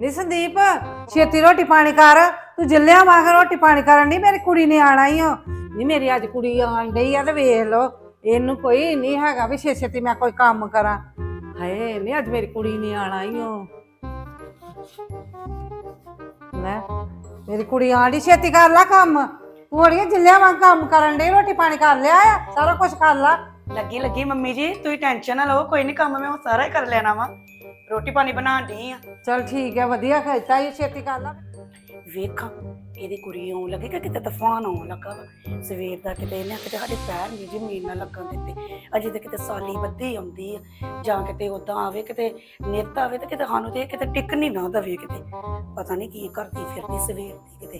ਨੀ ਸੰਦੀਪ, ਛੇਤੀ ਰੋਟੀ ਪਾਣੀ ਕਰ। ਤੂੰ ਜੱਲਿਆ ਵਾਂਗ ਰੋਟੀ ਪਾਣੀ ਕਰਨ ਦੀ ਮੇਰੀ ਕੁੜੀ ਨੇ ਆਣਾ ਹੀ ਓ। ਨੀ ਮੇਰੀ ਅੱਜ ਕੁੜੀ ਆਣ ਡਈ ਆ ਤੇ ਵੇਖ ਲੋ ਇਹਨੂੰ ਕੋਈ ਨਹੀਂ ਹੈਗਾ ਵੀ ਛੇ ਛੇਤੀ ਮੈਂ ਕੋਈ ਕੰਮ ਕਰਾਂ। ਹਾਏ, ਨੀ ਅੱਜ ਮੇਰੀ ਕੁੜੀ ਨੇ ਆਣਾ ਹੀ ਓ। ਲੈ ਮੇਰੀ ਕੁੜੀ ਆਂਡੀ ਛੇਤੀ ਕਰ ਲੈ ਕੰਮ। ਤੂੰ ਅੜੀਏ ਜੱਲਿਆ ਵਾਂਗ ਕੰਮ ਕਰਨ ਡਈ ਰੋਟੀ ਪਾਣੀ ਕਰ ਲਿਆ ਆ ਸਾਰਾ ਕੁਝ ਕਰ ਲਾ। ਲੱਗੀ ਲੱਗੀ ਮੰਮੀ ਜੀ ਤੁਸੀਂ ਟੈਨਸ਼ਨ ਨਾ ਲਓ ਕੋਈ ਨਹੀਂ ਕੰਮ ਮੈਂ ਉਹ ਸਾਰਾ ਹੀ ਕਰ ਲੈਣਾ ਵਾ। ਰੋਟੀ ਪਾਣੀ ਬਣਾਉਣ ਡਈ ਆ। ਚਲ ਠੀਕ ਹੈ ਵਧੀਆ ਖਾਇਤਾ ਹੀ ਛੇਤੀ ਕਰ ਲਾ। ਵੇਖਾਂ ਇਹਦੀ ਕੁੜੀ ਆਉਣ ਲੱਗੇਗਾ ਕਿਤੇ ਤੂਫਾਨ ਆਉਣ ਲੱਗਾ ਵਾ? ਸਵੇਰ ਦਾ ਕਿਤੇ ਇਹਨੇ ਕਿਤੇ ਸਾਡੇ ਪੈਰ ਨਹੀਂ ਜ਼ਮੀਨ ਨਾਲ ਲੱਗਣ ਦਿੱਤੇ। ਅਜੇ ਤੇ ਕਿਤੇ ਸਾਲੀ ਵੱਧੀ ਆਉਂਦੀ ਆ। ਜਾਂ ਕਿਤੇ ਉਦਾਂ ਆਵੇ ਕਿਤੇ ਨਿੱਤ ਆਵੇ ਤੇ ਕਿਤੇ ਸਾਨੂੰ ਤੇ ਕਿਤੇ ਟਿਕ ਨਹੀਂ ਨਾ ਦਵੇ ਕਿਤੇ। ਪਤਾ ਨਹੀਂ ਕੀ ਕਰਦੀ ਫਿਰਦੀ ਸਵੇਰ ਦੀ ਕਿਤੇ।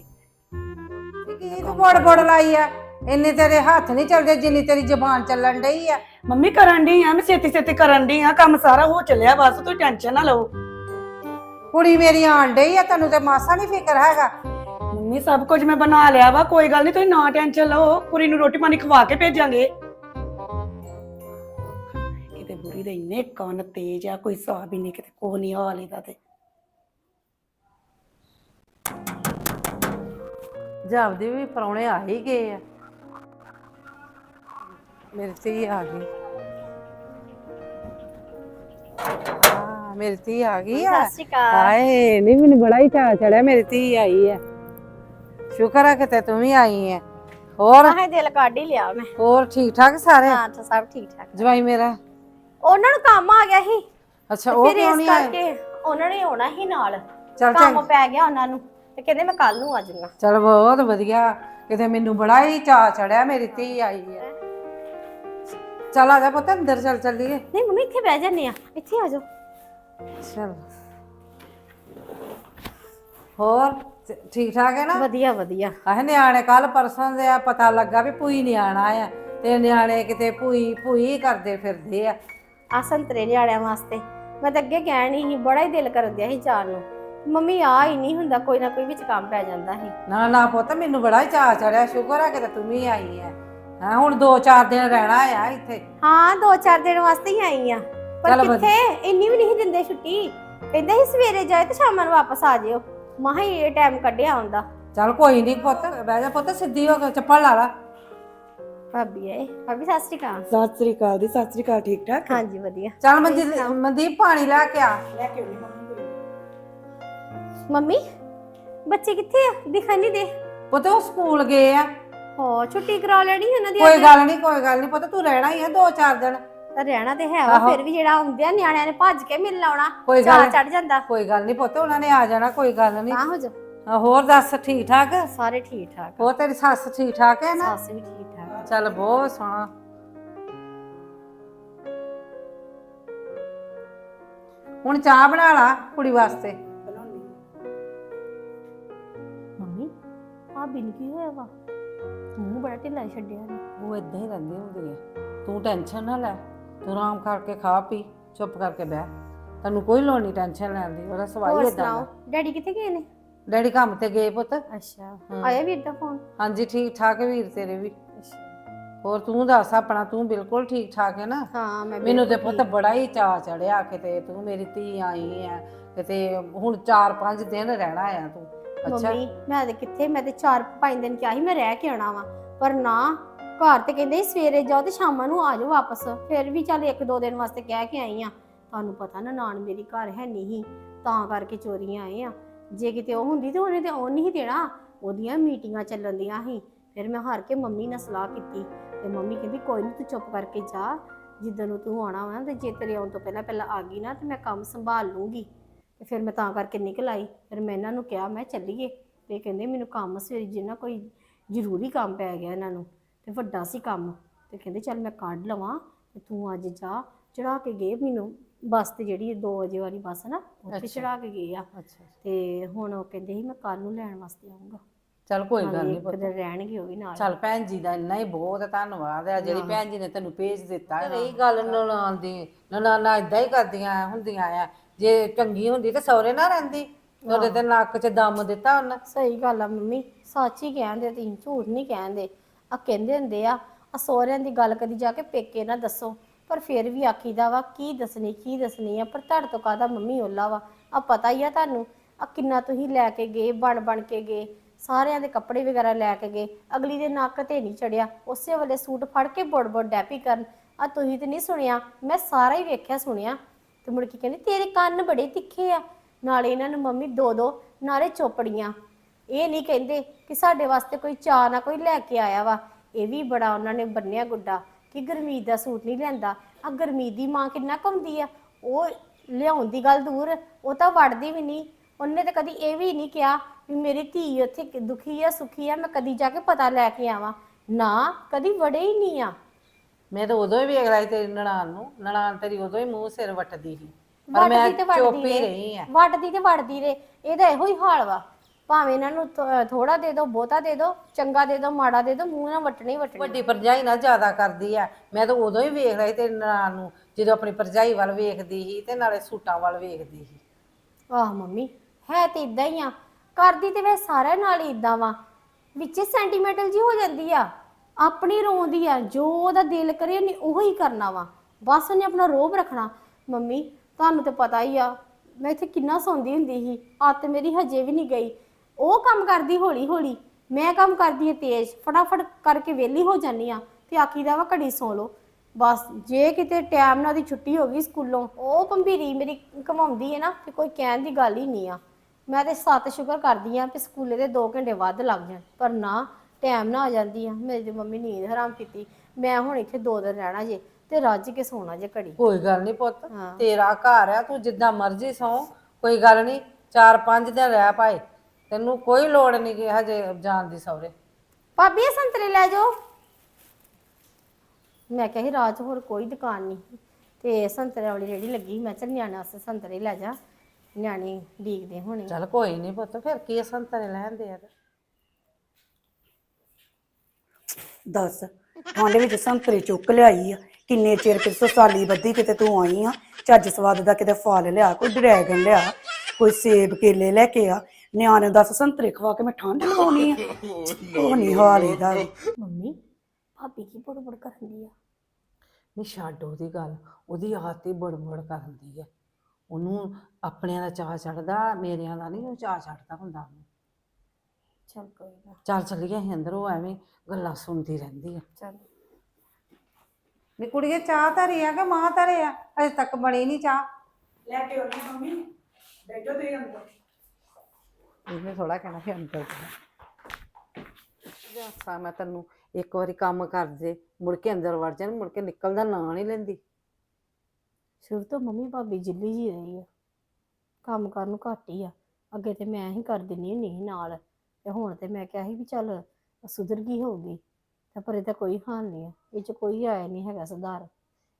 ਕੀ ਤੂੰ ਬੋੜ ਬੋੜ ਲਾਈ ਆ? ਇੰਨੇ ਤੇਰੇ ਹੱਥ ਨਹੀਂ ਚੱਲਦੇ ਜਿੰਨੀ ਤੇਰੀ ਜ਼ਬਾਨ ਚੱਲਣ ਡਈ ਆ? ਮੰਮੀ ਕਰਨ ਡਈ ਆ ਮੈਂ ਛੇਤੀ ਛੇਤੀ ਕਰਨ ਡਈ ਆ ਕੰਮ ਸਾਰਾ ਹੋ ਚੱਲਿਆ ਬਸ ਤੁਸੀਂ ਟੈਨਸ਼ਨ ਨਾ ਲਓ। ਕੁੜੀ ਮੇਰੀ ਆਣ ਡਈ ਆ ਤੈਨੂੰ ਤੇ ਮਾਸਾ ਨਹੀਂ ਫਿਕਰ ਹੈਗਾ। ਮੰਮੀ ਸਭ ਕੁਝ ਮੈਂ ਬਣਾ ਲਿਆ ਵਾ ਕੋਈ ਗੱਲ ਨਹੀਂ ਤੁਸੀਂ ਨਾ ਟੈਨਸ਼ਨ ਲਓ ਕੁੜੀ ਨੂੰ ਰੋਟੀ ਪਾਣੀ ਖਵਾ ਕੇ ਭੇਜਾਂਗੇ। ਕਿਤੇ ਬੁਰੀ ਦੇ ਇੰਨੇ ਕੰਨ ਤੇਜ਼ ਆ ਕੋਈ ਹਿਸਾਬ ਹੀ ਨਹੀਂ ਕਿਤੇ ਕੋਹ ਨਹੀਂ ਹਾਲ ਇਹਦਾ ਤੇ। ਜਾਪਦੇ ਵੀ ਪਰੌਣੇ ਆ ਹੀ ਗਏ ਆ। ਮੇਰੀ ਧੀ ਆ ਗਈ। ਆ ਮੇਰੀ ਧੀ ਆ ਗਈ ਆ। ਸਤਿ ਸ਼੍ਰੀ ਅਕਾਲ। ਹਾਏ ਨਹੀਂ ਮੈਨੂੰ ਬੜਾ ਹੀ ਚਾਅ ਚੜਿਆ ਮੇਰੀ ਧੀ ਆਈ ਹੈ ਸ਼ੁਕਰ ਆ ਕਿਤੇ ਤੂੰ ਵੀ ਆਈ ਹੈ ਹੋਰ? ਆਹੇ ਦਿਲ ਕੱਢ ਹੀ ਲਿਆ ਮੈਂ। ਹੋਰ ਠੀਕ ਠਾਕ ਸਾਰੇ? ਹਾਂ ਤਾਂ ਸਭ ਠੀਕ ਠਾਕ ਜਵਾਈ ਮੇਰਾ? ਉਹਨਾਂ ਨੂੰ ਕੰਮ ਆ ਗਿਆ ਸੀ। ਅੱਛਾ ਉਹ ਫਿਰ ਕਿਉਂ ਇਸ ਨਹੀਂ ਆਏ? ਕਰਕੇ ਉਹਨਾਂ ਨੇ ਆਉਣਾ ਸੀ ਨਾਲ। ਚੱਲ ਕੰਮ ਚੰਗ। ਪੈ ਗਿਆ ਉਹਨਾਂ ਨੂੰ। ਤੇ ਕਹਿੰਦੇ ਮੈਂ ਕੱਲ ਨੂੰ ਆ ਜਾਊਂਗਾ। ਚਲ ਬਹੁਤ ਵਧੀਆ। ਕਿਤੇ ਮੈਨੂੰ ਬੜਾ ਹੀ ਚਾਅ ਚੜਿਆ ਮੇਰੀ ਧੀ ਆਈ ਹੈ ਚਲ ਆ ਜਾ ਪੁੱਤ ਅੰਦਰ ਚੱਲ ਚੱਲੀਏ। ਨਹੀਂ ਮੰਮੀ ਇੱਥੇ ਬਹਿ ਜਾਂਦੇ ਆ। ਇੱਥੇ ਆ ਜਾਓ। ਚਲ। ਹੋਰ ਠੀਕ ਠਾਕ ਹੈ ਨਾ? ਵਧੀਆ ਵਧੀਆ। ਆਹ ਨਿਆਣੇ ਕੱਲ ਪਰਸੋਂ ਦੇ ਆ ਪਤਾ ਲੱਗਾ ਵੀ ਭੂਈ ਨਿਆਣਾ ਆ ਤੇ ਨਿਆਣੇ ਕਿਤੇ ਭੂਈ ਭੂਈ ਕਰਦੇ ਫਿਰਦੇ ਆ। ਆ ਸੰਤਰੇ ਲਿਆੜਿਆਂ ਵਾਸਤੇ। ਮੈਂ ਤਾਂ ਅੱਗੇ ਕਹਿਣ ਹੀ ਸੀ ਬੜਾ ਹੀ ਦਿਲ ਕਰਨ ਦਿਆ ਸੀ ਜਾਣ ਨੂੰ। ਮੰਮੀ ਆ ਹੀ ਨਹੀਂ ਹੁੰਦਾ ਕੋਈ ਨਾ ਕੋਈ ਵਿੱਚ ਕੰਮ ਪੈ ਜਾਂਦਾ ਸੀ। ਨਾ ਨਾ ਪੁੱਤ ਮੈਨੂੰ ਬੜਾ ਹੀ ਚਾਅ ਚੜਿਆ ਸ਼ੁਕਰ ਆ ਕਿ ਤੂੰ ਵੀ ਆਈ ਹੈ ਹਾਂ ਹੁਣ 2-4 ਦਿਨ ਰਹਿਣਾ ਆ ਇੱਥੇ। ਹਾਂ ਦੋ ਚਾਰ ਦਿਨ ਵਾਸਤੇ ਹੀ ਆਈ ਆ। ਪਰ ਚੱਲ ਵਧੀਆ। ਕਿੱਥੇ ਇੰਨੀ ਵੀ ਨਹੀਂ ਦਿੰਦੇ ਛੁੱਟੀ। ਕਹਿੰਦੇ ਸੀ ਸਵੇਰੇ ਜਾਏ ਤੇ ਸ਼ਾਮਾਂ ਨੂੰ ਵਾਪਸ ਆ ਜਿਓ। ਮਹਾ ਇਹ ਟਾਈਮ ਕੱਢਿਆ ਆਉਂਦਾ ਚੱਲ ਕੋਈ ਨਹੀਂ ਪੁੱਤ ਬਹਿ ਜਾ ਪੁੱਤ ਸਿੱਧੀ ਹੋ ਕੇ ਚੱਪਲ ਲਾ ਲਾ। ਭਾਬੀ ਆਏ। ਭਾਬੀ ਸਤਿ ਸ਼੍ਰੀ ਅਕਾਲ। ਸਤਿ ਸ੍ਰੀ ਅਕਾਲ ਦੀ ਸਤਿ ਸ੍ਰੀ ਅਕਾਲ ਠੀਕ ਠਾਕ? ਹਾਂਜੀ ਵਧੀਆ। ਚੱਲ ਮਨਜੀਤ ਮਨਦੀਪ ਪਾਣੀ ਲੈ ਕੇ ਆ। ਲੈ ਕੇ ਆਉਣੀ ਮੰਮੀ ਕੋਲ। ਮੰਮੀ ਬੱਚੇ ਕਿੱਥੇ ਆ? ਦਿਖਣ ਨਹੀਂ ਦੇ। ਪੁੱਤ ਉਹ ਸਕੂਲ ਗਏ ਆ। ਹੋ ਛੁੱਟੀ ਕਰਾ ਲੈਣੀ ਉਹਨਾਂ ਦੀ ਕੋਈ ਗੱਲ ਨਹੀਂ ਕੋਈ ਗੱਲ ਨਹੀਂ ਪੁੱਤ ਤੂੰ ਰਹਿਣਾ ਹੀ ਆ 2-4 ਦਿਨ। ਤਾਂ ਰਹਿਣਾ ਤੇ ਹੈ ਵਾ ਆਹੋ। ਫਿਰ ਵੀ ਜਿਹੜਾ ਆਉਂਦੇ ਆ ਨਿਆਣਿਆਂ ਨੇ ਭੱਜ ਕੇ ਮਿਲ ਆਉਣਾ ਕੋਈ ਗੱਲ ਚਾਹ ਚੜ ਜਾਂਦਾ। ਕੋਈ ਗੱਲ ਨਹੀਂ ਪੁੱਤ ਉਹਨਾਂ ਨੇ ਆ ਜਾਣਾ ਕੋਈ ਗੱਲ ਨਹੀਂ ਆਹੋ ਜਾ। ਹੋਰ ਦੱਸ ਠੀਕ ਠਾਕ ਸਾਰੇ ਠੀਕ ਠਾਕ ਹੋਰ ਤੇਰੀ ਸੱਸ ਠੀਕ ਠਾਕ ਹੈ ਨਾ? ਸੱਸ ਵੀ ਠੀਕ ਠਾਕ ਚੱਲ ਬਹੁਤ ਸੋਹਣਾ। ਹੁਣ ਚਾਹ ਬਣਾ ਲਾ ਕੁੜੀ ਵਾਸਤੇ। ਮੰਮੀ ਭਾਬੀ ਨੂੰ ਕੀ ਹੋਇਆ ਵਾ? ਤੂੰ ਬੜਾ ਢਿੱਲਾ ਛੱਡਿਆ ਨੇ। ਉਹ ਇਦਾਂ ਹੀ ਰਹਿੰਦੀ ਹੁੰਦੀ ਹੈ ਤੂੰ ਟੈਨਸ਼ਨ ਨਾ ਲੈ। ਤੂੰ ਆਰਾਮ ਕਰਕੇ ਖਾ ਪੀ ਚੁੱਪ ਕਰਕੇ ਬਹਿ। ਤੈਨੂੰ ਕੋਈ ਲੋੜ ਨਹੀਂ ਟੈਨਸ਼ਨ ਲੈਣ ਦੀ ਉਹਦਾ ਸਵਾਈ ਹੋਰ ਇਦਾਂ ਸੁਣਾਓ ਡੈਡੀ ਕਿੱਥੇ ਗਏ ਨੇ? ਡੈਡੀ ਕੰਮ ਤੇ ਗਏ ਪੁੱਤ। ਅੱਛਾ। ਆਇਆ ਵੀਰ ਦਾ ਫੋਨ? ਹਾਂਜੀ ਠੀਕ ਠਾਕ ਵੀਰ ਤੇਰੇ ਵੀ। ਹੋਰ ਤੂੰ ਦੱਸ ਆਪਣਾ ਤੂੰ ਬਿਲਕੁਲ ਠੀਕ ਠਾਕ ਹੈ ਨਾ? ਹਾਂ ਮੈਂ ਮੈਨੂੰ ਤੇ ਪੁੱਤ ਬੜਾ ਹੀ ਚਾਅ ਚੜਿਆ ਕਿਤੇ ਤੂੰ ਮੇਰੀ ਧੀ ਆਈ ਹੈ ਕਿਤੇ ਹੁਣ 4-5 ਦਿਨ ਰਹਿਣਾ ਆ ਤੂੰ। ਅੱਛਾ। ਮੰਮੀ ਮੈਂ ਤੇ ਕਿੱਥੇ ਮੈਂ ਤੇ 4-5 ਦਿਨ ਕਿਹਾ ਸੀ ਮੈਂ ਰਹਿ ਕੇ ਆਉਣਾ ਵਾ ਪਰ ਨਾ ਘਰ ਤੇ ਕਹਿੰਦੇ ਸੀ, ਸਵੇਰੇ ਜਾਓ ਤੇ ਸ਼ਾਮਾਂ ਨੂੰ ਆ ਜਾਓ ਵਾਪਸ। ਫਿਰ ਵੀ ਚੱਲ ਇੱਕ ਦੋ ਦਿਨ ਵਾਸਤੇ ਕਹਿ ਕੇ ਆਈ ਆ। ਤੁਹਾਨੂੰ ਪਤਾ ਨਾ, ਨਾਨ ਮੇਰੀ ਘਰ ਹੈ ਨਹੀਂ, ਤਾਂ ਕਰਕੇ ਚੋਰੀਆਂ ਆਏ ਆ। ਜੇ ਕਿਤੇ ਉਹ ਹੁੰਦੀ ਤੇ ਉਹਨੇ ਤੇ ਉਹ ਨਹੀਂ ਦੇਣਾ। ਉਹਦੀਆਂ ਮੀਟਿੰਗਾਂ ਚੱਲਣ ਦੀਆਂ ਸੀ। ਫਿਰ ਮੈਂ ਹਾਰ ਕੇ ਮੰਮੀ ਨਾਲ ਸਲਾਹ ਕੀਤੀ। ਤੇ ਮੰਮੀ ਕਹਿੰਦੀ, ਕੋਈ ਨਹੀਂ ਤੂੰ ਚੁੱਪ ਕਰਕੇ ਜਾ। ਜਿੱਦਣ ਨੂੰ ਤੂੰ ਆਉਣਾ ਵਾ ਤੇ ਜੇ ਤੇਰੇ ਆਉਣ ਤੋਂ ਪਹਿਲਾਂ ਪਹਿਲਾਂ ਆ ਗਈ ਨਾ, ਤੇ ਮੈਂ ਕੰਮ ਸੰਭਾਲ ਲੂੰਗੀ। ਤੇ ਫਿਰ ਮੈਂ ਤਾਂ ਕਰਕੇ ਨਿਕਲ ਆਈ। ਫਿਰ ਮੈਂ ਇਹਨਾਂ ਨੂੰ ਕਿਹਾ, ਮੈਂ ਚੱਲੀਏ। ਤੇ ਕਹਿੰਦੇ, ਮੈਨੂੰ ਕੰਮ ਸਵੇਰੇ ਜਿੰਨਾ ਕੋਈ ਜ਼ਰੂਰੀ ਕੰਮ ਪੈ ਗਿਆ ਇਹਨਾਂ ਨੂੰ। ਤੇ ਵੱਡਾ ਸੀ ਕੰਮ। ਤੇ ਕਹਿੰਦੇ ਚੱਲ ਮੈਂ ਕੱਢ ਲਵਾਂ ਤੇ ਤੂੰ ਅੱਜ ਜਾ। ਚੜਾ ਕੇ ਗਏ ਮੈਨੂੰ ਬੱਸ ਤੇ ਜਿਹੜੀ 2 ਵਜੇ ਵਾਲੀ ਬੱਸ ਨਾ ਉੱਥੇ। ਚੜਾ ਕੇ ਗਏ ਆ। ਅੱਛਾ ਤੇ ਹੁਣ ਉਹ ਕਹਿੰਦੇ ਸੀ ਮੈਂ ਕੱਲ ਨੂੰ ਲੈਣ ਵਾਸਤੇ ਆਉਂਗਾ ਚੱਲ ਕੋਈ ਗੱਲ ਨਹੀਂ ਇੱਕ ਪੁੱਤ। ਦਿਨ ਰਹਿਣਗੇ ਉਹ ਵੀ ਨਾਲ। ਚੱਲ ਭੈਣ ਜੀ ਦਾ ਇੰਨਾ ਹੀ ਬਹੁਤ ਧੰਨਵਾਦ ਹੈ। ਜਿਹੜੀ ਭੈਣ ਜੀ ਨੇ ਤੈਨੂੰ ਭੇਜ ਦਿੱਤਾ ਰਹੀ ਗੱਲ ਨਨਾਣ ਦੀ। ਨਨਾਣਾ ਇਦਾਂ ਹੀ ਕਰਦੀਆਂ ਹੁੰਦੀਆਂ ਆ। ਜੇ ਚੰਗੀ ਹੁੰਦੀ ਤੇ ਸਹੁਰੇ ਨਾ ਰਹਿੰਦੀ। ਤੁਹਾਡੇ ਤੇ ਨੱਕ 'ਚ ਦਮ ਦਿੱਤਾ ਉਹਨੇ। ਸਹੀ ਗੱਲ ਆ ਮੰਮੀ। ਸੱਚ ਹੀ ਕਹਿੰਦੇ ਤੁਸੀਂ ਝੂਠ ਨਹੀਂ ਕਹਿੰਦੇ ਆ ਕਹਿੰਦੇ ਹੁੰਦੇ ਆ ਆ ਸਹੁਰਿਆਂ ਦੀ ਗੱਲ ਕਦੀ ਜਾ ਕੇ ਪੇਕੇ ਨਾ ਦੱਸੋ। ਪਰ ਫਿਰ ਵੀ ਆਖੀਦਾ ਵਾ, ਕੀ ਦੱਸਣੀ ਕੀ ਦੱਸਣੀ ਆ, ਪਰ ਤੁਹਾਡੇ ਤੋਂ ਕਾਹਦਾ ਮੰਮੀ ਓਲਾ ਵਾ? ਆ ਪਤਾ ਹੀ ਆ ਤੁਹਾਨੂੰ, ਆ ਕਿੰਨਾ ਤੁਸੀਂ ਲੈ ਕੇ ਗਏ, ਬਣ ਬਣ ਕੇ ਗਏ, ਸਾਰਿਆਂ ਦੇ ਕੱਪੜੇ ਵਗੈਰਾ ਲੈ ਕੇ ਗਏ, ਅਗਲੀ ਦੇ ਨੱਕ ਤੇ ਨਹੀਂ ਚੜਿਆ, ਉਸੇ ਵੇਲੇ ਸੂਟ ਫੜ ਕੇ ਬੋੜ ਬੋੜ ਡੈਪੀ ਕਰਨ। ਆ ਤੁਸੀਂ ਤੇ ਨਹੀਂ ਸੁਣਿਆ, ਮੈਂ ਸਾਰਾ ਹੀ ਵੇਖਿਆ ਸੁਣਿਆ। ਤੇ ਮੁੜ ਕੇ ਕਹਿੰਦੀ, ਤੇਰੇ ਕੰਨ ਬੜੇ ਤਿੱਖੇ ਆ। ਨਾਲੇ ਇਹਨਾਂ ਨੂੰ ਮੰਮੀ ਦੋ ਦੋ ਨਾਲੇ ਚੋਪੜੀਆਂ। ਇਹ ਨਹੀਂ ਕਹਿੰਦੇ ਕਿ ਸਾਡੇ ਵਾਸਤੇ ਕੋਈ ਚਾਹ ਨਾ ਕੋਈ ਲੈ ਕੇ ਆਇਆ ਵਾ। ਇਹ ਵੀ ਬੜਾ ਉਹਨਾਂ ਨੇ ਬੰਨਿਆ ਗੁੱਡਾ ਕਿ ਗਰਮੀਤ ਦਾ ਸੂਟ ਨਹੀਂ ਲੈਂਦਾ ਆ ਗਰਮੀਤ ਦੀ ਮਾਂ ਕਿੰਨਾ ਕਮਦੀ ਆ। ਉਹ ਲਿਆਉਣ ਦੀ ਗੱਲ ਦੂਰ ਉਹ ਤਾਂ ਵੜਦੀ ਵੀ ਨਹੀਂ। ਉਹਨੇ ਤਾਂ ਕਦੀ ਇਹ ਵੀ ਨਹੀਂ ਕਿਹਾ ਵੀ ਮੇਰੀ ਧੀ ਉੱਥੇ ਕਿ- ਦੁਖੀ ਆ ਸੁਖੀ ਆ ਮੈਂ ਕਦੀ ਜਾ ਕੇ ਪਤਾ ਲੈ ਕੇ ਆਵਾਂ। ਨਾ ਕਦੀ ਵੜੇ ਹੀ ਨਹੀਂ ਆ। ਮੈਂ ਤਾਂ ਉਦੋਂ ਹੀ ਵੇਖ ਰਹੀ ਤੇਰੀ ਨਨਾਣ ਨੂੰ। ਨਨਾਣ ਤੇਰੀ ਉਦੋਂ ਹੀ ਮੂੰਹ ਸਿਰ ਵੱਟਦੀ ਸੀ। ਪਰ ਮੈਂ ਵੜਦੀ ਤੇ ਵੜਦੀ ਚੁੱਪ ਹੀ ਰਹੇ। ਰਹੀ ਆ। ਵੜਦੀ ਤੇ ਵੜਦੀ ਰਹੇ। ਇਹਦਾ ਇਹੋ ਹੀ ਹਾਲ ਵਾ। ਭਾਵੇਂ ਇਹਨਾਂ ਨੂੰ ਥੋੜਾ ਦੇ ਦਿਓ ਬਹੁਤਾ ਦੇ ਦਿਓ ਚੰਗਾ ਦੇ ਦਿਓ ਮਾੜਾ ਦੇ ਦਿਓ ਮੂੰਹ ਨਾਲ ਵੱਟਣੇ ਹੀ ਵੱਟਣੇ। ਵੱਡੀ ਪਰਜਾਈ ਨਾਲ ਜ਼ਿਆਦਾ ਕਰਦੀ ਆ। ਮੈਂ ਤਾਂ ਉਦੋਂ ਹੀ ਵੇਖ ਰਹੀ ਤੇਰੀ ਨਨਾਣ ਨੂੰ ਜਦੋਂ ਆਪਣੀ ਪਰਜਾਈ ਵੱਲ ਵੇਖਦੀ ਸੀ ਤੇ ਨਾਲੇ ਸੂਟਾਂ ਵੱਲ ਵੇਖਦੀ ਸੀ। ਆਹ ਮੰਮੀ ਹੈ ਤੇ ਇਦਾਂ ਹੀ ਆ। ਕਰਦੀ ਤੇ ਵੈ ਸਾਰਿਆਂ ਨਾਲ ਹੀ ਇਦਾਂ ਵਾ। ਵਿੱਚੇ ਸੈਂਟੀਮੈਂਟਲ ਜੀ ਹੋ ਜਾਂਦੀ ਆ। ਆਪਣੀ ਰੋਂਦੀ ਆ ਜੋ ਉਹਦਾ ਦਿਲ ਕਰੇ ਉਹਨੇ ਉਹੋ ਹੀ ਕਰਨਾ ਵਾ। ਬਸ ਉਹਨੇ ਆਪਣਾ ਰੋਬ ਰੱਖਣਾ। ਮੰਮੀ ਤੁਹਾਨੂੰ ਤੇ ਪਤਾ ਹੀ ਆ ਮੈਂ ਇੱਥੇ ਕਿੰਨਾ ਸੌਂਦੀ ਹੁੰਦੀ ਸੀ। ਆਤ ਮੇਰੀ ਹਜੇ ਵੀ ਨਹੀਂ ਗਈ। ਉਹ ਕੰਮ ਕਰਦੀ ਹੌਲੀ ਹੌਲੀ। ਮੈਂ ਕੰਮ ਕਰਦੀ ਹਾਂ ਤੇਜ਼ ਫਟਾਫਟ ਕਰਕੇ ਵਿਹਲੀ ਹੋ ਜਾਂਦੀ ਆ ਤੇ ਆਖੀਦਾ ਵਾ ਘੜੀ ਸੌ ਲਓ। ਬਸ ਜੇ ਕਿਤੇ ਟਾਈਮ ਨਾਲ ਦੀ ਛੁੱਟੀ ਹੋ ਗਈ ਸਕੂਲੋਂ ਉਹ ਭੰਬੀਰੀ ਮੇਰੀ ਕਮਾਉਂਦੀ ਹੈ ਨਾ ਤੇ ਕੋਈ ਕਹਿਣ ਦੀ ਗੱਲ ਹੀ ਨਹੀਂ ਆ। ਮੈਂ ਤੇ ਸੱਤ ਸ਼ੁਕਰ ਕਰਦੀ ਆ ਕਿ ਸਕੂਲੇ ਦੇ 2 ਘੰਟੇ ਵੱਧ ਲੱਗ ਜਾਣ ਪਰ ਨਾ ਟਾਈਮ ਨਾ ਆ ਜਾਂਦੀ ਆ। ਮੇਰੀ ਤੇ ਮੰਮੀ ਨੀਂਦ ਹਰਾਮ ਕੀਤੀ। ਮੈਂ ਹੁਣ ਇੱਥੇ ਦੋ ਦਿਨ ਰਹਿਣਾ ਜੇ ਤੇ ਰੱਜ ਕੇ ਸੋਣਾ ਜੇ ਘੜੀ। ਕੋਈ ਗੱਲ ਨਹੀਂ ਪੁੱਤ ਹਾਂ। ਤੇਰਾ ਘਰ ਆ ਤੂੰ ਜਿੱਦਾਂ ਮਰਜ਼ੀ ਸੌ ਕੋਈ ਗੱਲ ਨਹੀਂ ਚਾਰ ਪੰਜ ਦਿਨ ਰਹਿ ਪਾਏ ਤੈਨੂੰ ਕੋਈ ਲੋੜ ਨਹੀਂ ਕਿ ਹਜੇ ਜਾਣ ਦੀ ਸਹੁਰੇ। ਭਾਬੀ ਇਹ ਸੰਤਰੇ ਲੈ ਜਾਓ। ਮੈਂ ਕਿਹਾ ਸੀ 'ਚ ਹੋਰ ਕੋਈ ਦੁਕਾਨ ਨਹੀਂ ਤੇ ਸੰਤਰੇ ਵਾਲੀ ਰੇੜੀ ਲੱਗੀ ਮੈਂ ਚੱਲ ਨਿਆਣੇ ਵਾਸਤੇ ਸੰਤਰੇ ਲੈ ਜਾ। ਨਿਆਣੇ ਡੀਕਦੇ ਹੋਣੇ। ਚੱਲ ਕੋਈ ਨਹੀਂ ਪੁੱਤ ਫਿਰ ਕੀ ਸੰਤਰੇ ਲੈਂਦੇ ਆ ਦੱਸ ਠੰਡ ਵਿੱਚ ਸੰਤਰੇ ਚੁੱਕ ਲਿਆਈ ਆ। ਕਿੰਨੇ ਚਿਰ ਕਿਤੇ ਸਾਲੀ ਬੱਧੀ ਕਿਤੇ ਤੂੰ ਆਈ ਆ? ਚੱਜ ਸਵਾਦ ਦਾ ਕਿਤੇ ਫਲ ਲਿਆ ਕੋਈ ਡਰੈਗਨ ਲਿਆ ਕੋਈ ਸੇਬ ਕੇਲੇ ਲੈ ਕੇ ਆ। ਨਿਆਣੇ ਦੱਸ ਸੰਤਰੇ ਖਵਾ ਕੇ ਮੈਂ ਠੰਡ ਲਵਾਉਣੀ ਆ। ਉਹ ਨਹੀਂ ਹਾਲ ਵੀ। ਮੰਮੀ ਭਾਬੀ ਕੀ ਬੜਬੜ ਕਰਨ ਦੀ ਆ? ਨਹੀਂ ਛੱਡ ਉਹਦੀ ਗੱਲ ਉਹਦੀ ਆਦਤ ਹੀ ਬੜਬੜ ਕਰਨ ਦੀ ਹੈ ਉਹਨੂੰ ਆਪਣਿਆਂ ਦਾ ਚਾਹ ਚੜਦਾ ਮੇਰਿਆਂ ਦਾ ਨਹੀਂ ਉਹ ਚਾਹ ਚੜਦਾ ਹੁੰਦਾ ਉਹਨੂੰ। ਚੱਲ ਕੋਈ ਨਾ। ਚੱਲ ਚੱਲੀਏ ਅਸੀਂ ਅੰਦਰ ਉਹ ਐਵੇਂ ਗੱਲਾਂ ਸੁਣਦੀ ਰਹਿੰਦੀ ਆ। ਚੱਲ। ਨੀ ਕੁੜੀਏ ਚਾਹ ਧਰੀ ਆ ਕਿ ਮਾਂ ਧਰੇ ਆ? ਅਜੇ ਤੱਕ ਬਣੀ ਨਹੀਂ ਚਾਹ। ਲੈ ਕੇ ਆਉਣੀ ਮੰਮੀ। ਬੈਠੋ ਤੁਸੀਂ ਅੰਦਰ। ਇਹਨੇ ਥੋੜਾ ਕਹਿਣਾ ਕਿ ਅੰਦਰ ਜਾਸਾ ਮੈਂ ਤੈਨੂੰ ਇੱਕ ਵਾਰੀ ਕੰਮ ਕਰ ਦੇ ਮੁੜ ਕੇ ਅੰਦਰ ਵੜ ਜਾਣ ਮੁੜ ਕੇ ਨਿਕਲਦਾ ਨਾਂ ਨਹੀਂ ਲੈਂਦੀ। ਸ਼ੁਰੂ ਤੋਂ ਮੰਮੀ ਭਾਬੀ ਜਿੱਲੀ ਜੀ ਰਹੀ ਆ। ਕੰਮ ਕਰਨ ਨੂੰ ਘੱਟ ਹੀ ਆ। ਅੱਗੇ ਤੇ ਮੈਂ ਹੀ ਕਰ ਦਿੰਨੀ ਸੀ ਨਾਲ। ਤੇ ਹੁਣ ਤੇ ਮੈਂ ਕਿਹਾ ਸੀ ਵੀ ਚੱਲ ਸੁਧਰ ਗਈ ਹੋਊਗੀ ਤੇ ਪਰ ਇਹਦਾ ਕੋਈ ਹਾਲ ਨਹੀਂ ਆ। ਇਹ ਚ ਕੋਈ ਆਇਆ ਨਹੀਂ ਹੈਗਾ ਸੁਧਾਰ।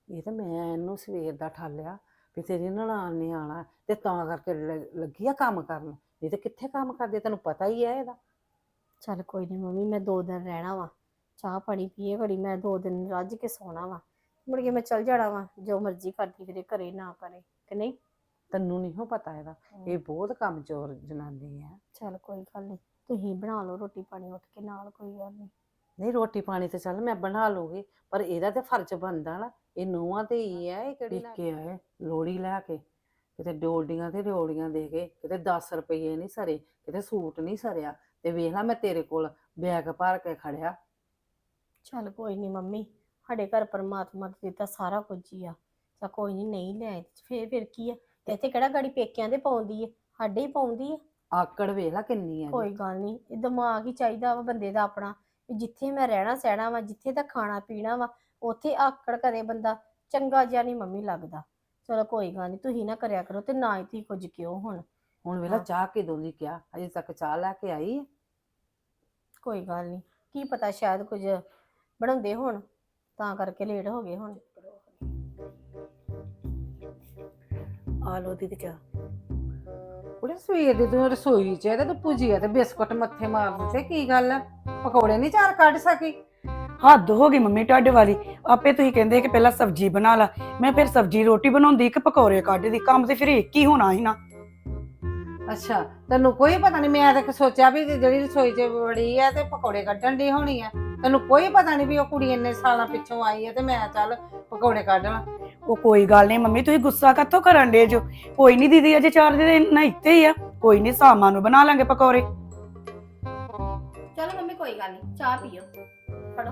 ਇਹ ਤਾਂ ਮੈਂ ਇਹਨੂੰ ਸਵੇਰ ਦਾ ਠਾਲਿਆ ਵੀ ਤੇਰੀ ਨਨਾਣ ਨੇ ਆਣਾ ਤੇ ਤਾਂ ਕਰਕੇ ਲੱਗੀ ਆ ਕੰਮ ਕਰਨ। ਇਹ ਤੇ ਕਿੱਥੇ ਕੰਮ ਕਰਦੀ ਆ, ਤੈਨੂੰ ਪਤਾ ਹੀ ਹੈ ਇਹਦਾ। ਚੱਲ ਕੋਈ ਨਹੀਂ ਮੰਮੀ ਮੈਂ ਦੋ ਦਿਨ ਰਹਿਣਾ ਵਾ। ਚਾਹ ਪਾਣੀ ਪੀਏ ਘੜੀ ਮੈਂ ਦੋ ਦਿਨ ਰੱਜ ਕੇ ਸੋਣਾ ਵਾ। ਮੁੜ ਕੇ ਮੈਂ ਚੱਲ ਜਾਣਾ ਵਾ ਜੋ ਮਰਜ਼ੀ ਕਰਦੀ ਫਿਰੇ ਘਰੇ ਨਾ ਕਰੇ ਕਿ ਨਹੀਂ? ਤੈਨੂੰ ਨਹੀਂ ਹੋ ਪਤਾ ਇਹਦਾ। ਇਹ ਬਹੁਤ ਕਮਜ਼ੋਰ ਜਨਾਨੀ ਹੈ ਚੱਲ ਕੋਈ ਗੱਲ ਨਹੀਂ ਤੁਸੀਂ ਬਣਾ ਲਓ ਰੋਟੀ ਪਾਣੀ ਉੱਠ ਕੇ ਨਾਲ ਕੋਈ ਗੱਲ ਨਹੀਂ ਨਹੀਂ ਰੋਟੀ ਪਾਣੀ ਤੇ ਚੱਲ ਮੈਂ ਬਣਾ ਲੂਗੀ ਪਰ ਇਹਦਾ ਤੇ ਫਰਜ਼ ਬਣਦਾ ਨਾ। ਇਹ ਨੂੰਹਾਂ ਤੇ ਹੀ ਹੈ ਇਹ ਕਿਹੜੀ ਕੇ ਆਏ ਲੋੜੀ ਲੈ ਕੇ। ਕਿਤੇ ਡੋਡੀਆਂ ਤੇ ਰਿਓੜੀਆਂ ਦੇ ਕੇ ਕਿਤੇ 10 ਰੁਪਏ ਨਹੀਂ ਸਰੇ ਕਿਤੇ ਸੂਟ ਨਹੀਂ ਸਰਿਆ ਤੇ ਵੇਖ ਲੈ ਮੈਂ ਤੇਰੇ ਕੋਲ ਬੈਗ ਭਰ ਕੇ ਖੜਿਆ। ਚੱਲ ਕੋਈ ਨਹੀਂ ਮੰਮੀ ਸਾਡੇ ਘਰ ਪਰਮਾਤਮਾ ਨੇ ਦਿੱਤਾ ਸਾਰਾ ਕੁਝ ਹੀ ਆ ਤਾਂ ਕੋਈ ਨਹੀਂ ਨਹੀਂ ਲੈ ਆਏ ਤੇ ਫੇਰ ਫਿਰ ਕੀ ਆ? ਤੇ ਇੱਥੇ ਕਿਹੜਾ ਗਾੜੀ ਪੇਕਿਆਂ ਦੇ ਪਾਉਂਦੀ ਹੈ ਸਾਡੇ ਹੀ ਪਾਉਂਦੀ ਹੈ ਆਕੜ ਵੇਖ ਲੈ ਕਿੰਨੀ ਹੈ। ਕੋਈ ਗੱਲ ਨਹੀਂ ਇਹ ਦਿਮਾਗ ਹੀ ਚਾਹੀਦਾ ਵਾ ਬੰਦੇ ਦਾ ਆਪਣਾ ਵੀ ਜਿੱਥੇ ਮੈਂ ਰਹਿਣਾ ਸਹਿਣਾ ਵਾ ਜਿੱਥੇ ਦਾ ਖਾਣਾ ਪੀਣਾ ਵਾ ਉੱਥੇ ਆਕੜ ਕਰੇ ਬੰਦਾ ਚੰਗਾ ਜਿਹਾ ਨਹੀਂ ਮੰਮੀ ਲੱਗਦਾ। ਚਲੋ ਕੋਈ ਗੱਲ ਨਹੀਂ ਤੁਸੀਂ ਨਾ ਕਰਿਆ ਕਰੋ ਤੇ ਨਾ ਹੀ ਤੁਸੀਂ ਕੁਝ ਕਿਉਂ ਹੁਣ। ਹੁਣ ਵੇਲਾ ਹਾਂ। ਚਾਹ ਕਿਦੋਂ ਦੀ ਕਿਹਾ ਅਜੇ ਤੱਕ ਚਾਹ ਲੈ ਕੇ ਆਈ ਹੈ ਕੋਈ ਗੱਲ ਨਹੀਂ ਕੀ ਪਤਾ ਸ਼ਾਇਦ ਕੁਝ ਬਣਾਉਂਦੇ ਹੋਣ ਤਾਂ ਕਰਕੇ ਲੇਟ ਹੋ ਗਏ ਹੁਣ। ਆ ਲੋ ਦੀ ਤੇ ਚਾਹ ਸਵੇਰ ਦੀ ਤੂੰ ਰਸੋਈ ਚ ਹੈ ਤੇ ਤੂੰ ਤੇ ਬਿਸਕੁਟ ਮੱਥੇ ਮਾਰ ਦਿੱਤੇ ਕੀ ਗੱਲ ਹੈ ਪਕੌੜੇ ਨਹੀਂ ਚਾਰ ਕੱਢ ਸਕੀ? ਹੱਦ ਹੋ ਗਈ ਮੰਮੀ ਤੁਹਾਡੇ ਵਾਲੀ। ਆਪੇ ਤੁਸੀਂ ਕਹਿੰਦੇ ਕਿ ਪਹਿਲਾਂ ਸਬਜ਼ੀ ਬਣਾ ਲਾ। ਮੈਂ ਫਿਰ ਸਬਜ਼ੀ ਰੋਟੀ ਬਣਾਉਂਦੀ ਕਿ ਪਕੌੜੇ ਕੱਢਦੀ ਕੰਮ ਤੇ ਫਿਰ ਇੱਕ ਹੀ ਹੋਣਾ ਸੀ ਨਾ। ਅੱਛਾ ਤੈਨੂੰ ਕੋਈ ਪਤਾ ਨਹੀਂ ਮੈਂ ਤਾਂ ਸੋਚਿਆ ਵੀ ਜਿਹੜੀ ਰਸੋਈ 'ਚ ਬੜੀ ਆ ਤੇ ਪਕੌੜੇ ਕੱਢਣ ਦੀ ਹੋਣੀ ਆ। ਤੈਨੂੰ ਕੋਈ ਪਤਾ ਨਹੀਂ ਵੀ ਉਹ ਕੁੜੀ ਇੰਨੇ ਸਾਲਾਂ ਪਿੱਛੋਂ ਆਈ ਆ ਤੇ ਮੈਂ ਚੱਲ ਪਕੌੜੇ ਕੱਢਣਾ ਉਹ ਕੋਈ ਗੱਲ ਨਹੀਂ ਮੰਮੀ ਤੁਸੀਂ ਗੁੱਸਾ ਕਾਤੋਂ ਕਰਨ ਦੇ ਜੋ? ਕੋਈ ਨਹੀਂ ਦੀਦੀ ਅਜੇ ਚਾਰ ਦਿਨ ਨਾ ਇੱਥੇ ਹੀ ਆ। ਕੋਈ ਨਹੀਂ ਸ਼ਾਮਾਂ ਨੂੰ ਬਣਾ ਲਾਂਗੇ ਪਕੌੜੇ। ਚਲੋ ਮੰਮੀ ਕੋਈ ਗੱਲ ਨਹੀਂ ਚਾਹ ਪੀਓ। ਫੜੋ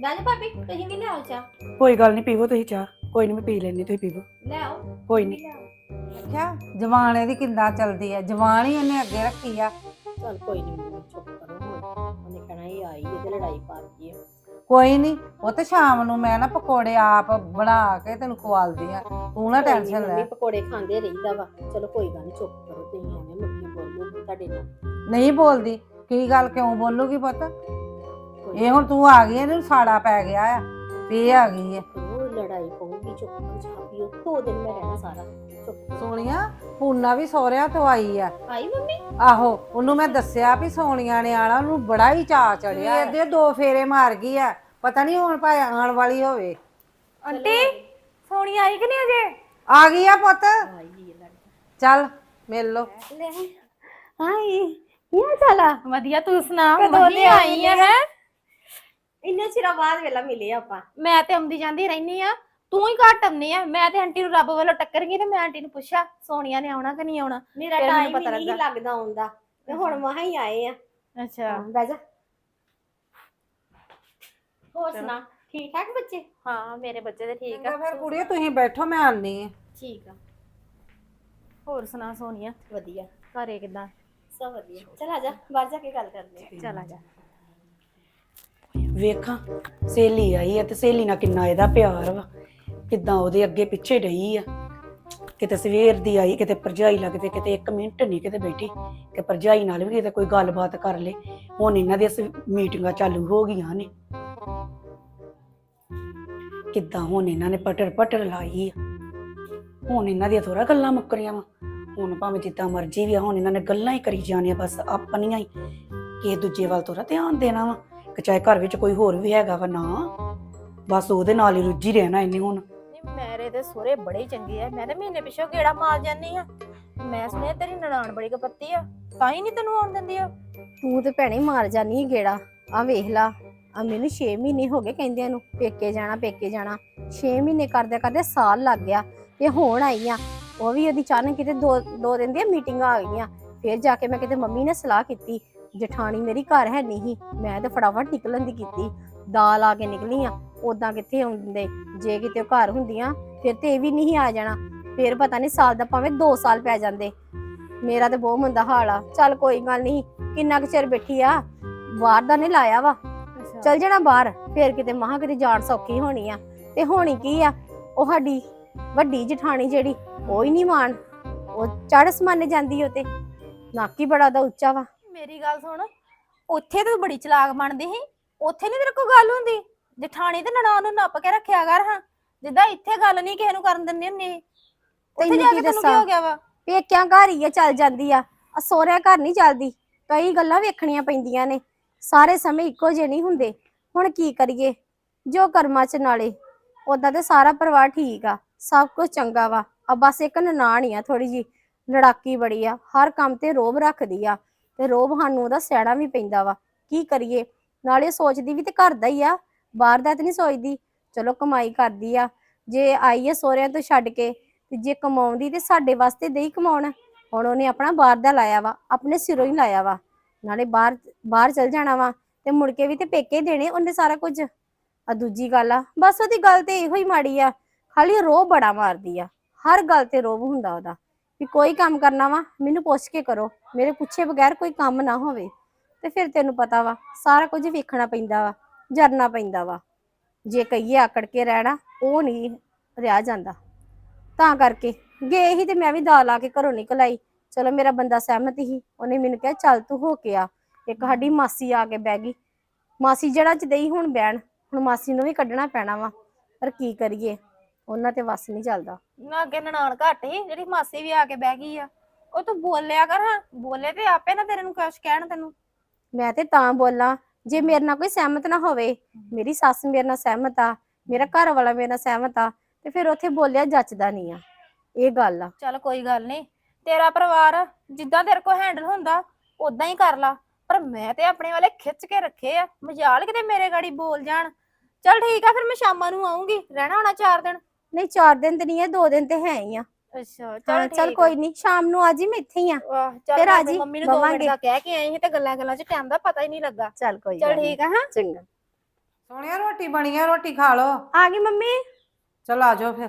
ਬਹਿ ਜਾ ਭਾਬੀ ਤੁਸੀਂ ਵੀ ਲਿਆਓ ਚਾਹ। ਕੋਈ ਗੱਲ ਨਹੀਂ ਪੀਵੋ ਤੁਸੀਂ ਚਾਹ। ਕੋਈ ਨਹੀਂ ਮੈਂ ਪੀ ਲੈਣੀ ਤੁਸੀਂ ਪੀਵੋ। ਲੈ ਆਓ ਕੋਈ ਨਹੀਂ ਦੇਖਿਆ ਜਵਾਨ ਇਹਦੀ ਕਿੰਦਾ ਚੱਲਦੀ ਆ? ਜਵਾਨ ਹੀ ਇਹਨੇ ਅੱਗੇ ਰੱਖੀ ਆ। ਚੱਲ ਕੋਈ ਨਹੀਂ ਮੰਮੀ ਚੁੱਪ ਕਰੋ ਹੁਣ। ਉਹਨੇ ਕਹਿਣਾ ਇਹ ਆਈ ਇਹਦੇ ਲੜਾਈ ਪਾਤੀ ਹੈ ਕੋਈ ਨਹੀਂ ਉਹ ਤੇ ਸ਼ਾਮ ਨੂੰ ਮੈਂ ਨਾ ਪਕੌੜੇ ਆਪ ਬਣਾ ਕੇ ਤੈਨੂੰ ਖਵਾਲਦੀ ਆ। ਤੂੰ ਨਾ ਟੈਨਸ਼ਨ ਲੈ। ਪਕੌੜੇ ਖਾਂਦੇ ਰਹੀਦਾ ਵਾ। ਚਲੋ ਕੋਈ ਗੱਲ ਨਹੀਂ ਚੁੱਪ ਕਰੋ। ਤੁਸੀਂ ਐਵੇਂ ਮੁੱਕੀ ਬੋਲੋ ਤੁਹਾਡੇ ਨਾਲ। ਨਹੀਂ ਬੋਲਦੀ। ਕੀ ਗੱਲ ਕਿਉਂ ਬੋਲੂਗੀ ਪੁੱਤ? ਕੋਈ ਇਹ ਹੁਣ ਤੂੰ ਆ ਗਈ ਇਹਨੂੰ ਸਾੜਾ ਪੈ ਗਿਆ ਆ। ਵੀ ਇਹ ਆ ਗਈ ਆ। ਉਹ ਲੜਾਈ ਪਊਗੀ ਚੁੱਪ ਕਰੋ ਚਾਹ ਪੀਓ ਦੋ ਦਿਨ ਮੈਂ ਰਹਿਣਾ ਸਾਰਾ। ਚੁੱਪ। ਸੋਨੀਆ ਪੂਨਾ ਵੀ ਸਹੁਰਿਆਂ ਤੋਂ ਆਈ ਆ। ਆਈ ਮੰਮੀ? ਆਹੋ ਉਹਨੂੰ ਮੈਂ ਦੱਸਿਆ ਵੀ ਸੋਨੀਆ ਨੇ ਆਣਾ ਉਹਨੂੰ ਬੜਾ ਹੀ ਚਾਅ ਚੜਿਆ ਇਹਦੇ ਦੋ ਫੇਰੇ ਮਾਰ ਗਈ ਆ। ਪਤਾ ਨਹੀਂ ਹੁਣ ਭਾਵੇਂ ਆਉਣ ਵਾਲੀ ਹੋਵੇ। ਆਂਟੀ ਸੋਣੀ ਆਈ ਕਿ ਨਹੀਂ ਅਜੇ? ਆ ਗਈ ਆ ਪੁੱਤ। ਚੱਲ ਮਿਲ ਲੋ ਹਾਈ ਕੀ ਹਾਲ ਚਾਲ ਆ? ਵਧੀਆ ਤੂੰ ਸੁਣਾ ਕਦੋਂ ਦੀ ਆਈ ਹੈ ਹੈ? ਇੰਨੇ ਚਿਰਾਂ ਬਾਅਦ ਵੇਲਾ ਮਿਲੇ ਆਪਾਂ। ਮੈਂ ਤੇ ਆਉਂਦੀ ਜਾਂਦੀ ਰਹਿਨੀ ਆ ਤੂੰ ਹੀ ਘੱਟ ਆਉਂਦੀ ਆ। ਮੈਂ ਤੇ ਆਂਟੀ ਨੂੰ ਰੱਬ ਵੱਲੋਂ ਟੱਕਰ ਗਈ ਤੇ ਮੈਂ ਆਂਟੀ ਨੂੰ ਪੁੱਛਿਆ ਸੋਨੀਆ ਨੇ ਆਉਣਾ ਕਿ ਨਹੀਂ ਆਉਣਾ? ਮੇਰਾ ਫਿਰ ਮੈਨੂੰ ਟਾਈਮ ਪਤਾ ਹੀ ਨਹੀਂ ਲੱਗਾ। ਲੱਗਦਾ ਆਉਂਦਾ। ਤੇ ਹੁਣ ਮਹਾ ਹੀ ਆਏ ਆ। ਅੱਛਾ। ਬਹਿ ਜਾ। ਹੋਰ ਸੁਣਾ ਠੀਕ ਠਾਕ ਬੱਚੇ? ਹਾਂ ਮੇਰੇ ਬੱਚੇ ਤੇ ਠੀਕ ਆ। ਫਿਰ ਕੁੜੀਏ ਤੁਸੀਂ ਬੈਠੋ ਮੈਂ ਆਨੀ ਆ। ਠੀਕ ਆ। ਹੋਰ ਸੁਣਾ ਸੋਨੀਆ? ਵਧੀਆ। ਘਰੇ ਕਿਦਾਂ? ਸਭ ਵਧੀਆ। ਚਲ ਆ ਜਾ ਬਾਹਰ ਜਾ ਕੇ ਗੱਲ ਕਰਦੇ ਆ। ਚੱਲ ਆ ਜਾ। ਵੇਖਾਂ, ਸਹੇਲੀ ਆਈ ਆ ਤੇ ਸਹੇਲੀ ਨਾਲ ਕਿੰਨਾ ਇਹਦਾ ਪਿਆਰ ਵਾ, ਕਿਦਾਂ ਉਹਦੇ ਅੱਗੇ ਪਿੱਛੇ ਡਈ ਆ। ਕਿਤੇ ਸਵੇਰ ਦੀ ਆਈ, ਕਿਤੇ ਪਰਜਾਈ ਲੱਗਦੇ, ਕਿਤੇ ਇੱਕ ਮਿੰਟ ਨਹੀਂ ਕਿਤੇ ਬੈਠੀ, ਕਿ ਪਰਜਾਈ ਨਾਲ ਵੀ ਕਿਤੇ ਕੋਈ ਗੱਲਬਾਤ ਕਰ ਲੇ। ਹੁਣ ਇਹਨਾਂ ਦੀਆਂ ਮੀਟਿੰਗਾਂ ਚਾਲੂ ਹੋ ਗਈਆਂ ਨੇ। ਕਿੱਦਾਂ ਹੁਣ ਇਹਨਾਂ ਨੇ ਪਟਰ ਪਟਰ ਲਾਈ ਆ। ਹੁਣ ਇਹਨਾਂ ਦੀਆਂ ਥੋੜਾ ਗੱਲਾਂ ਮੁੱਕਰੀਆਂ ਵਾ। ਹੁਣ ਭਾਵੇਂ ਜਿੱਦਾਂ ਮਰਜ਼ੀ ਵੀ ਆ, ਹੁਣ ਇਹਨਾਂ ਨੇ ਗੱਲਾਂ ਹੀ ਕਰੀ ਜਾਣੀਆਂ, ਬਸ ਆਪਣੀਆਂ ਹੀ। ਕਿ ਦੂਜੇ ਵੱਲ ਥੋੜਾ ਧਿਆਨ ਦੇਣਾ ਵਾ। ਕਿ ਚਾਹੇ ਘਰ ਵਿੱਚ ਕੋਈ ਹੋਰ ਵੀ ਹੈਗਾ ਵਾ ਨਾ ਬਸ ਉਹਦੇ ਨਾਲ ਹੀ ਰੁੱਝੀ ਰਹਿਣਾ ਇਹਨੇ ਹੁਣ। ਨਹੀਂ ਮੇਰੇ ਤੇ ਸੋਰੇ ਬੜੇ ਹੀ ਚੰਗੇ ਆ। ਮੈਂ ਤੇ ਮਹੀਨੇ ਪਿਛੋ ਗੇੜਾ ਮਾਰ ਜਾਂਦੀ ਆ। ਮੈਂ ਸੁਣਿਆ ਤੇਰੀ ਨਨਾਣ ਬੜੀ ਕਪੱਤੀ ਆ। ਤਾਂ ਹੀ ਨਹੀਂ ਤੈਨੂੰ ਆਉਣ ਦਿੰਦੀ ਆ। ਤੂੰ ਤੇ ਭੈਣੇ ਮਾਰ ਜਾਨੀ ਆਂ ਗੇੜਾ। ਆ ਵੇਖ ਲਾ ਆ ਮੈਨੂੰ 6 ਮਹੀਨੇ ਹੋ ਗਏ ਕਹਿੰਦਿਆਂ ਨੂੰ ਪੇਕੇ ਜਾਣਾ ਪੇਕੇ ਜਾਣਾ। 6 ਮਹੀਨੇ ਕਰਦੇ ਕਰਦੇ ਸਾਲ ਲੱਗ ਗਿਆ ਤੇ ਹੁਣ ਆਈ ਆ। ਉਹ ਵੀ ਉਹਦੀ ਚਾਹਨ ਕਿਤੇ ਦੋ ਦੋ ਦਿਨ ਦੀਆਂ ਮੀਟਿੰਗਾਂ ਆ ਗਈਆਂ। ਫਿਰ ਜਾ ਕੇ ਮੈਂ ਕਿਤੇ ਮੰਮੀ ਨੇ ਸਲਾਹ ਕੀਤੀ। ਜਠਾਣੀ ਮੇਰੀ ਘਰ ਹੈ ਨਹੀਂ ਮੈਂ ਤੇ ਫਟਾਫਟ ਨਿਕਲਣ ਦੀ ਕੀਤੀ। ਦਾਲ ਆ ਕੇ ਨਿਕਲੀ ਆ। ਉਦਾਂ ਕਿੱਥੇ ਆਉਂਦੇ ਜੇ ਕਿਤੇ ਘਰ ਹੁੰਦੀਆਂ ਫਿਰ ਤੇ ਇਹ ਵੀ ਨਹੀਂ ਆ ਜਾਣਾ। ਫਿਰ ਪਤਾ ਨਹੀਂ ਸਾਲ ਦਾ ਭਾਵੇਂ 2 ਸਾਲ ਪੈ ਜਾਂਦੇ। ਮੇਰਾ ਤੇ ਬਹੁਤ ਮੰਦਾ ਹਾਲ ਆ। ਚੱਲ ਕੋਈ ਗੱਲ ਨਹੀਂ। ਕਿੰਨਾ ਕੁ ਚਿਰ ਬੈਠੀ ਆ? ਬਾਹਰ ਦਾ ਨੇ ਲਾਇਆ ਵਾ। ਚੱਲ ਜਾਣਾ ਬਾਹਰ। ਫੇਰ ਕਿਤੇ ਮਹਾ ਕਿਤੇ ਜਾਣ ਸੌਖੀ ਹੋਣੀ ਆ। ਤੇ ਹੋਣੀ ਕੀ ਆ? ਉਹ ਸਾਡੀ ਵੱਡੀ ਜਠਾਣੀ ਜਿਹੜੀ ਉਹ ਹੀ ਨਹੀਂ ਮਾਣ। ਉਹ ਚੜ ਸਮਾਨੇ ਜਾਂਦੀ ਉਹ ਤੇ। ਨਾਕੀ ਬੜਾ ਦਾ ਉੱਚਾ ਵਾ। ਮੇਰੀ ਗੱਲ ਸੁਣ। ਉੱਥੇ ਤੂੰ ਬੜੀ ਚਲਾਕ ਬਣਦੀ ਸੀ। ਉੱਥੇ ਨਹੀਂ ਤੇਰੇ ਕੋਲ ਗੱਲ ਹੁੰਦੀ। ਜਠਾਣੀ ਤੇ ਨਨਾਣ ਨੂੰ ਨੱਪ ਕੇ ਰੱਖਿਆ ਕਰ ਹਾਂ। ਜਿੱਦਾਂ ਇੱਥੇ ਗੱਲ ਨਹੀਂ ਕਿਸੇ ਨੂੰ ਕਰਨ ਦਿੰਦੀ ਹੁੰਦੀ। ਉੱਥੇ ਤੈਨੂੰ ਜਾ ਕੀ ਕੇ ਤੈਨੂੰ ਕੀ ਦੱਸਾਂ? ਹੋ ਗਿਆ ਵਾ? ਪੇਕਿਆਂ ਘਰ ਹੀ ਆ ਚੱਲ ਜਾਂਦੀ ਆ। ਆ ਸੋਹਰਿਆਂ ਘਰ ਨਹੀਂ ਚੱਲਦੀ। ਕਈ ਗੱਲਾਂ ਵੇਖਣੀਆਂ ਪੈਂਦੀਆਂ ਨੇ। ਸਾਰੇ ਸਮੇਂ ਇੱਕੋ ਜਿਹੇ ਨਹੀਂ ਹੁੰਦੇ। ਹੁਣ ਕੀ ਕਰੀਏ? ਜੋ ਕਰਮਾਂ ਚ ਨਾਲੇ। ਉਦਾਂ ਤੇ ਸਾਰਾ ਪਰਿਵਾਰ ਠੀਕ ਆ। ਸਭ ਕੁਝ ਚੰਗਾ ਵਾ। ਆ ਬਸ ਇੱਕ ਨਨਾਣ ਹੀ ਆ ਥੋੜੀ ਜੀ ਲੜਾਕੀ ਬੜੀ ਆ। ਹਰ ਕੰਮ ਤੇ ਰੋਬ ਰੱਖਦੀ ਆ। ਤੇ ਰੋਬ ਸਾਨੂੰ ਉਹਦਾ ਸਿਆਣਾ ਵੀ ਪੈਂਦਾ ਵਾ। ਕੀ ਕਰੀਏ? ਨਾਲੇ ਸੋਚਦੀ ਵੀ ਤੇ ਘਰ ਦਾ ਹੀ ਆ। ਬਾਹਰ ਦਾ ਤੇ ਨਹੀਂ ਸੋਚਦੀ। ਚਲੋ ਕਮਾਈ ਕਰਦੀ ਆ। ਜੇ ਆਈ ਆ ਸੋਹਰਿਆਂ ਤੋਂ ਛੱਡ ਕੇ, ਤੇ ਜੇ ਕਮਾਉਂਦੀ ਤੇ ਸਾਡੇ ਵਾਸਤੇ ਦੇਈ ਕਮਾਉਣ। ਹੁਣ ਉਹਨੇ ਆਪਣਾ ਬਾਹਰ ਦਾ ਲਾਇਆ ਵਾ। ਆਪਣੇ ਸਿਰੋਂ ਹੀ ਲਾਇਆ ਵਾ। ਨਾਲੇ ਬਾਹਰ ਬਾਹਰ ਚਲ ਜਾਣਾ ਵਾ। ਤੇ ਮੁੜ ਕੇ ਵੀ ਤੇ ਪੇਕੇ ਦੇਣੇ ਉਹਨੇ ਸਾਰਾ ਕੁਝ। ਆ ਦੂਜੀ ਗੱਲ ਆ। ਬਸ ਉਹਦੀ ਗੱਲ ਤੇ ਇਹੋ ਹੀ ਮਾੜੀ ਆ। ਖਾਲੀ ਰੋਹ ਬੜਾ ਮਾਰਦੀ ਆ। ਹਰ ਗੱਲ ਤੇ ਰੋਬ ਹੁੰਦਾ ਉਹਦਾ। ਵੀ ਕੋਈ ਕੰਮ ਕਰਨਾ ਵਾ, ਮੈਨੂੰ ਪੁੱਛ ਕੇ ਕਰੋ। ਮੇਰੇ ਪੁੱਛੇ ਬਗੈਰ ਕੋਈ ਕੰਮ ਨਾ ਹੋਵੇ। ਤੇ ਫਿਰ ਤੈਨੂੰ ਪਤਾ ਵਾ, ਸਾਰਾ ਕੁਝ ਵੇਖਣਾ ਪੈਂਦਾ ਵਾ, ਜਰਨਾ ਪੈਂਦਾ ਵਾ। ਜੇ ਕਹੀਏ ਆਕੜ ਕੇ ਰਹਿਣਾ, ਉਹ ਨਹੀਂ ਰਿਹਾ ਜਾਂਦਾ। ਤਾਂ ਕਰਕੇ ਗਏ ਹੀ ਤੇ ਮੈਂ ਵੀ ਦਾਲ ਆ ਕੇ ਘਰੋਂ ਨਿਕਲ ਆਈ। ਚਲੋ ਮੇਰਾ ਬੰਦਾ ਸਹਿਮਤ ਹੀ ਉਹਨੇ ਮੈਨੂੰ ਕਿਹਾ, ਚੱਲ ਤੂੰ ਹੋ ਕੇ ਆ। ਇੱਕ ਸਾਡੀ ਮਾਸੀ ਆ ਕੇ ਬਹਿ ਗਈ। ਮਾਸੀ ਜਿਹੜਾ ਚ ਦੇਈ ਹੁਣ ਬਹਿਣ, ਹੁਣ ਮਾਸੀ ਨੂੰ ਵੀ ਕੱਢਣਾ ਪੈਣਾ ਵਾ। ਪਰ ਕੀ ਕਰੀਏ? ਉਹਨਾਂ ਤੇ ਵਸ ਨਹੀਂ ਚੱਲਦਾ। ਨਾ ਅੱਗੇ ਨਨਾਣ ਘੱਟ ਹੀ ਜਿਹੜੀ ਮਾਸੀ ਵੀ ਆ ਕੇ ਬਹਿ ਗਈ ਆ। ਉਹ ਤੂੰ ਬੋਲਿਆ ਕਰ ਹਾਂ ਬੋਲੇ ਤੇ ਆਪੇ ਨਾ ਤੇਰੇ ਨੂੰ ਕੁਛ ਕਹਿਣ ਤੈਨੂੰ। ਮੈਂ ਤੇ ਤਾਂ ਬੋਲਾਂ ਜੇ ਮੇਰੇ ਨਾਲ ਕੋਈ ਸਹਿਮਤ ਨਾ ਹੋਵੇ ਮੇਰੀ ਸੱਸ ਮੇਰੇ ਨਾਲ ਸਹਿਮਤ ਆ ਮੇਰਾ ਘਰ ਵਾਲਾ ਮੇਰੇ ਨਾਲ ਸਹਿਮਤ ਆ ਤੇ ਫਿਰ ਉੱਥੇ ਬੋਲਿਆ ਜੱਚਦਾ ਨਹੀਂ ਆ। ਇਹ ਗੱਲ ਆ। ਚੱਲ ਕੋਈ ਗੱਲ ਨਹੀਂ ਤੇਰਾ ਪਰਿਵਾਰ ਜਿੱਦਾਂ ਤੇਰੇ ਕੋ ਹੈਂਡਲ ਹੁੰਦਾ ਉਦਾਂ ਹੀ ਕਰ ਲਾ। ਪਰ ਮੈਂ ਤੇ ਆਪਣੇ ਵਾਲੇ ਖਿੱਚ ਕੇ ਰੱਖੇ ਆ ਮਜਾਲ ਕਿਤੇ ਮੇਰੇ ਗਾੜੀ ਬੋਲ ਜਾਣ। ਚਲ ਠੀਕ ਆ ਫਿਰ ਮੈਂ ਸ਼ਾਮਾਂ ਨੂੰ ਆਉਂਗੀ ਰਹਿਣਾ ਹੋਣਾ ਚਾਰ ਦਿਨ। ਨਹੀਂ 4 ਦਿਨ ਤੇ ਨਹੀਂ ਹੈ 2 ਦਿਨ ਤੇ ਹੈ ਹੀ ਆ। ਅੱਛਾ ਹਾਂ ਚਲ ਚੱਲ ਕੋਈ ਨਹੀਂ ਸ਼ਾਮ ਨੂੰ ਆ ਜੀ ਮੈਂ ਇੱਥੇ ਹੀ ਆ। ਵਾਹ ਚੱਲ ਫਿਰ ਆ ਜੀ, ਮੰਮੀ ਨੂੰ 2 ਮਿੰਟ। ਦਾ ਕਹਿ ਕੇ ਆਈ ਸੀ ਤੇ ਗੱਲਾਂ ਗੱਲਾਂ 'ਚ ਟਾਈਮ ਦਾ ਪਤਾ ਹੀ ਨਹੀਂ ਲੱਗਾ। ਚੱਲ ਕੋਈ ਚਲ ਠੀਕ ਆ ਹਾਂ। ਚੰਗਾ। ਸੋਹਣਿਆ ਰੋਟੀ ਬਣੀ ਆ ਰੋਟੀ ਖਾ ਲਓ। ਆ ਗਈ ਮੰਮੀ। ਚਲ ਆ ਜਾਓ ਫਿਰ।